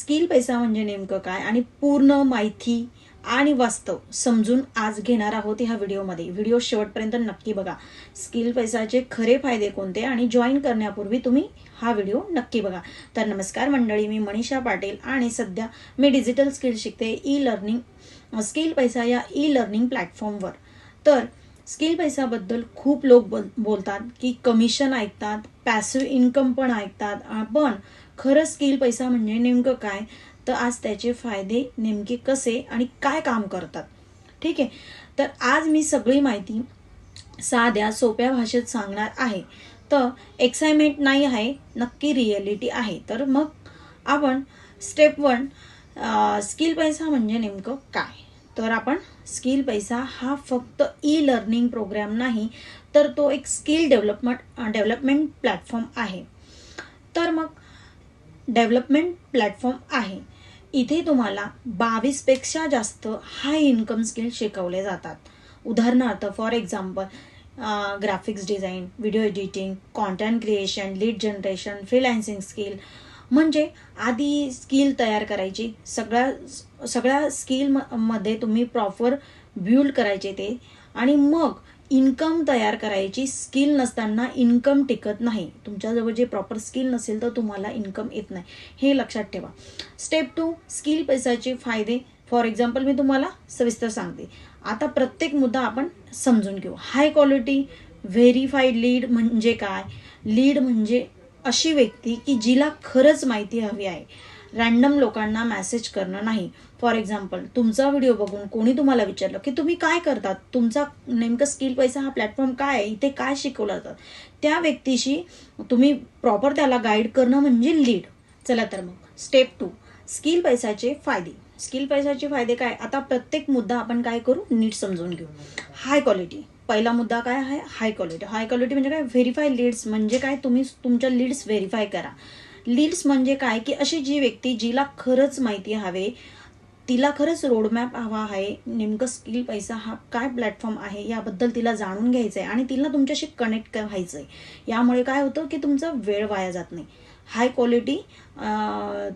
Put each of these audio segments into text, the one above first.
Skill पैसा म्हणजे नेमकं काय आणि पूर्ण माहिती आणि वास्तव समजून आज घेणार आहोत ह्या व्हिडिओमध्ये. व्हिडिओ शेवटपर्यंत नक्की बघा. स्किल पैसाचे खरे फायदे कोणते आणि जॉईन करण्यापूर्वी तुम्ही हा व्हिडिओ नक्की बघा. तर नमस्कार मंडळी मी मनीषा पाटील आणि सध्या मी डिजिटल स्किल शिकते ई लर्निंग स्किल पैसा या ई लर्निंग प्लॅटफॉर्मवर तर स्किल पैसाबद्दल खूप लोक बोलतात की कमिशन ऐकतात पॅसिव्ह इन्कम पण ऐकतात. पण खरं स्किल पैसा म्हणजे नेमकं काय? तर आज त्याचे फायदे नेमके कसे आणि काय काम करतात? ठीक आहे? तर आज मी सगळी माहिती साध्या सोप्या भाषेत सांगणार आहे. तर एक्साइटमेंट नाही आहे नक्की रिॲलिटी आहे. तर मग आपण स्टेप वन स्किल पैसा म्हणजे नेमकं काय? तर आपण स्किल पैसा हा फक्त ई लर्निंग प्रोग्राम नाही तर तो एक स्किल डेव्हलपमेंट डेव्हलपमेंट प्लॅटफॉर्म आहे. तर मग डेव्हलपमेंट प्लॅटफॉर्म आहे. इथे तुम्हाला बावीसपेक्षा जास्त हाय इन्कम स्किल शिकवले जातात. उदाहरणार्थ for example graphics design video editing content creation lead generation freelancing skill म्हणजे आधी स्किल तयार करायची सगळ्या सगळ्या स्किलमध्ये तुम्ही प्रॉपर बिल्ड करायचे ते. आणि मग इन्कम तयार करायची स्किल नसताना इन्कम टिकत नाही. तुमच्याजवळ जे प्रॉपर स्किल नसेल तर तुम्हाला इन्कम येत नाही. हे लक्षात ठेवा. स्टेप टू स्किल पैसाचे फायदे. फॉर एक्झाम्पल मी तुम्हाला सविस्तर सांगते. आता प्रत्येक मुद्दा आपण समजून घेऊ. हाय क्वालिटी व्हेरीफाईड लीड म्हणजे काय? लीड म्हणजे अशी व्यक्ती की जिला खरंच माहिती हवी आहे. रॅन्डम लोकांना मॅसेज करणं नाही. फॉर एक्झाम्पल तुमचा व्हिडिओ बघून कोणी तुम्हाला विचारलं की तुम्ही काय करतात? तुमचा नेमकं स्किल पैसा हा प्लॅटफॉर्म काय आहे? इथे काय शिकवलं जातं? त्या व्यक्तीशी तुम्ही प्रॉपर त्याला गाईड करणं म्हणजे लीड चला तर मग. स्टेप टू स्किल पैसाचे फायदे. स्किल पैशाचे फायदे काय? आता प्रत्येक मुद्दा आपण काय करू? नीट समजून घेऊ. हाय क्वालिटी पहिला मुद्दा काय आहे? हाय क्वालिटी हाय क्वालिटी म्हणजे काय? व्हेरीफाय लीड्स म्हणजे काय? तुम्ही तुमच्या लीड्स व्हेरीफाय करा. लीड्स म्हणजे काय? की अशी जी व्यक्ती जिला खरंच माहिती हवे तिला खरंच रोडमॅप हवा आहे नेमकं स्किल पैसा हा काय प्लॅटफॉर्म आहे याबद्दल तिला जाणून घ्यायचं आहे आणि तिला तुमच्याशी कनेक्ट व्हायचं आहे यामुळे काय होतं की तुमचा वेळ वाया जात नाही. हाय क्वालिटी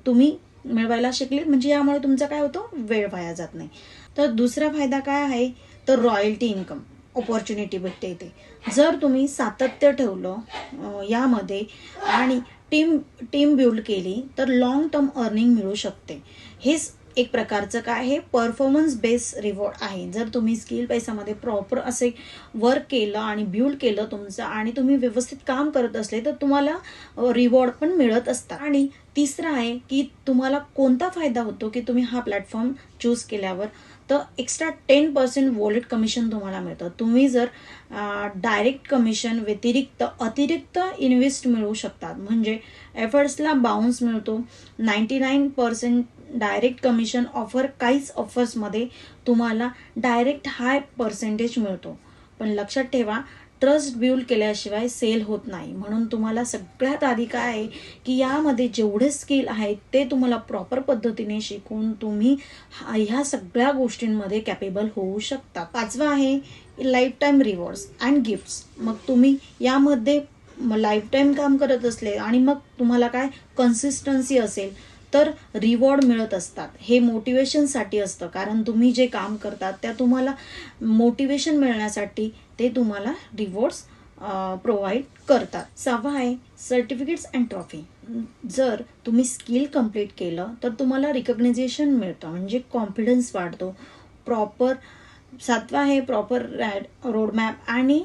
तुम्ही मिळवायला शिकले म्हणजे यामुळे तुमचा काय होतं? वेळ वाया जात नाही. तर दुसरा फायदा काय आहे? तर रॉयल्टी इन्कम ऑपॉर्च्युनिटी भेटते इथे. जर तुम्ही सातत्य ठेवलं यामध्ये आणि टीम टीम बिल्ड केली तर लॉंग टर्म अर्निंग मिळू शकते. हेच एक प्रकारचं काय हे परफॉर्मन्स बेस रिवॉर्ड आहे. जर तुम्ही स्किल पैसामध्ये प्रॉपर असे वर्क केलं आणि बिल्ड केलं तुमचं आणि तुम्ही व्यवस्थित काम करत असले तर तुम्हाला रिवॉर्ड पण मिळत असतात. आणि तिसरं आहे की तुम्हाला कोणता फायदा होतो की तुम्ही हा प्लॅटफॉर्म चूज केल्यावर? तर extra ten percent wallet commission तुम्हाला मिळतं. तुम्ही जर डायरेक्ट कमिशन व्यतिरिक्त अतिरिक्त इन्व्हेस्ट मिळवू शकतात. म्हणजे एफर्ट्सला बाउन्स मिळतो. Ninety nine percent direct commission offer काहीच ऑफर्समध्ये तुम्हाला डायरेक्ट हाय पर्सेंटेज मिळतो. पण लक्षात ठेवा ट्रस्ट बिल्ड केल्याशिवाय सेल होत नाही. म्हणून तुम्हाला सगळ्यात आधी काय आहे की यामध्ये जेवढे स्किल आहेत ते तुम्हाला प्रॉपर पद्धतीने शिकून तुम्ही ह्या सगळ्या गोष्टींमध्ये कॅपेबल होऊ शकता. पाचवा आहे lifetime rewards and gifts मग तुम्ही यामध्ये लाईफ टाईम काम करत असले आणि मग तुम्हाला काय? कन्सिस्टन्सी असेल. तर रिवॉर्ड मिळत असतात. हे मोटिवेशनसाठी असतं. कारण तुम्ही जे काम करतात त्या तुम्हाला मोटिवेशन मिळण्यासाठी ते तुम्हाला रिवॉर्ड्स प्रोव्हाइड करतात. सहावा आहे सर्टिफिकेट्स अँड ट्रॉफी जर तुम्ही स्किल कंप्लीट केलं तर तुम्हाला रिकग्नायझेशन मिळतं. म्हणजे कॉन्फिडन्स वाढतो. प्रॉपर सातवा आहे प्रॉपर रॅड रोडमॅप आणि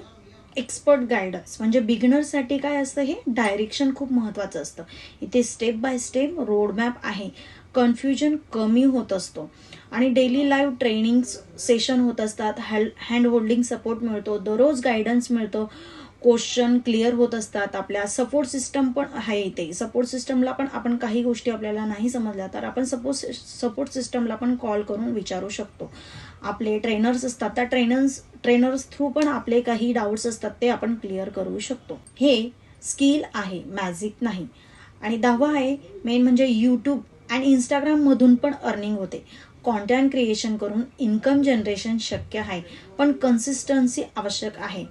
एक्सपर्ट गायडन्स म्हणजे बिगिनरसाठी काय असतं हे? डायरेक्शन खूप महत्त्वाचं असतं. इथे स्टेप बाय स्टेप रोडमॅप आहे. कन्फ्युजन कमी होत असतो. आणि डेली लाईव्ह ट्रेनिंग सेशन होत असतात. हॅल हँड होल्डिंग सपोर्ट मिळतो. दररोज गायडन्स मिळतो. क्वेश्चन क्लिअर होत असतात. आपल्या सपोर्ट सिस्टम पण आहे इथे. सपोर्ट सिस्टमला पण आपण काही गोष्टी आपल्याला नाही समजल्या तर आपण सपोर्ट सपोर्ट सिस्टमला पण कॉल करून विचारू शकतो. आपले ट्रेनर्स असतात. त्या ट्रेनर्स ट्रेनर्स थ्रू पण आपले काही डाऊट्स असतात ते आपण क्लिअर करू शकतो. हे स्किल आहे मॅजिक नाही. आणि दहावा आहे मेन म्हणजे यूट्यूब आणि इंस्टाग्राममधून पण अर्निंग होते. कॉन्टेंट क्रिएशन करून इन्कम जनरेशन शक्य आहे पण कन्सिस्टन्सी आवश्यक आहे.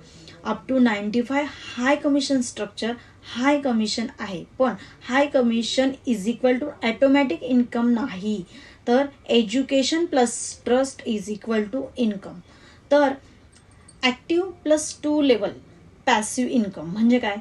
Up to ninety five high commission structure high commission आहे. पण high commission is equal to automatic income नाही. तर education plus trust is equal to income तर active plus to level passive income म्हणजे काय?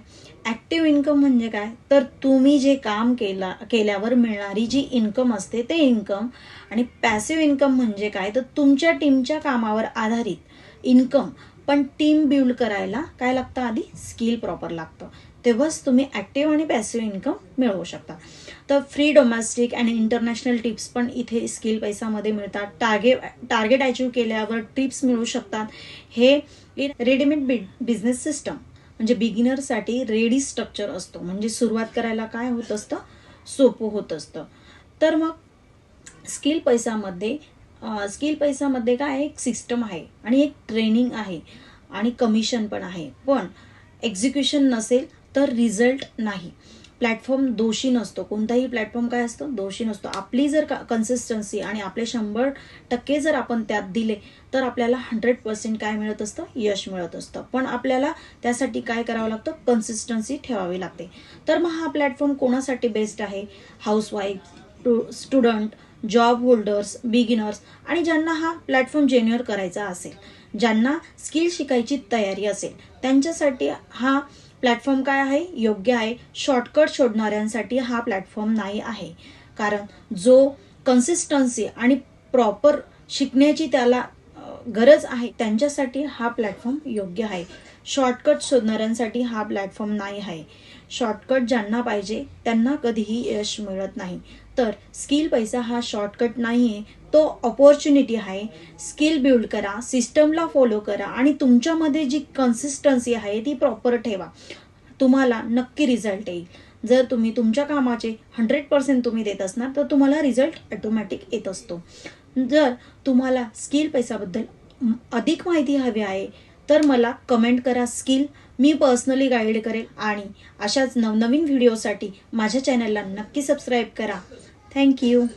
ॲक्टिव्ह इन्कम म्हणजे काय? तर तुम्ही जे काम केला केल्यावर मिळणारी जी इन्कम असते ते इन्कम आणि पॅसिव्ह इन्कम म्हणजे काय? तर तुमच्या टीमच्या कामावर आधारित इन्कम पण टीम बिल्ड करायला काय लागतं? आधी स्किल प्रॉपर लागतं. तेव्हाच तुम्ही ॲक्टिव्ह आणि पॅसिव्ह इन्कम मिळवू शकता. तर फ्री डोमेस्टिक आणि इंटरनॅशनल टिप्स पण इथे स्किल पैसामध्ये मिळतात. टार्गेट टार्गेट अचीव केल्यावर टिप्स मिळू शकतात. हे रेडीमेड बि बिझनेस सिस्टम म्हणजे बिगिनरसाठी रेडी स्ट्रक्चर असतो. म्हणजे सुरुवात करायला काय होत असतं? सोपं होत असतं. तर मग स्किल पैसामध्ये स्किल पैसामध्ये काय एक सिस्टम आहे आणि एक ट्रेनिंग आहे आणि कमिशन पण आहे. पण एक्झिक्युशन नसेल तर रिझल्ट नाही. प्लॅटफॉर्म दोषी नसतो. कोणताही प्लॅटफॉर्म काय असतो? दोषी नसतो. आपली जर कन्सिस्टन्सी आणि आपले शंभर टक्के जर आपण त्यात दिले तर आपल्याला हंड्रेड पर्सेंट काय मिळत असतं? यश मिळत असतं. पण आपल्याला त्यासाठी काय करावं लागतं? कन्सिस्टन्सी ठेवावी लागते. तर मग हा प्लॅटफॉर्म कोणासाठी बेस्ट आहे? Housewife student job holders beginners आणि ज्यांना हा प्लॅटफॉर्म जेन्युअर करायचा असेल ज्यांना स्किल शिकायची तयारी असेल त्यांच्यासाठी हा प्लॅटफॉर्म काय आहे? योग्य आहे. शॉर्टकट शोधणाऱ्यांसाठी हा प्लॅटफॉर्म नाही आहे. कारण जो कन्सिस्टन्सी आणि प्रॉपर शिकण्याची त्याला गरज आहे त्यांच्यासाठी हा प्लॅटफॉर्म योग्य आहे. शॉर्टकट शोधणाऱ्यांसाठी हा प्लॅटफॉर्म नाही आहे. शॉर्टकट ज्यांना पाहिजे त्यांना कधीही यश मिळत नाही. तर स्किल पैसा हा शॉर्टकट नाही आहे तो ऑपॉर्च्युनिटी आहे. स्किल बिल्ड करा सिस्टमला फॉलो करा आणि तुमच्यामध्ये जी कन्सिस्टन्सी आहे ती प्रॉपर ठेवा. तुम्हाला नक्की रिझल्ट येईल. जर तुम्ही तुमच्या कामाचे हंड्रेड पर्सेंट तुम्ही देत असणार तर तुम्हाला रिझल्ट ॲटोमॅटिक येत असतो. जर तुम्हाला स्किल पैसाबद्दल अधिक माहिती हवी आहे तर मला कमेंट करा स्किल मी पर्सनली गाईड करेल आणि अशाच नवनवीन व्हिडिओसाठी माझ्या चॅनलला नक्की सबस्क्राईब करा. Thank you.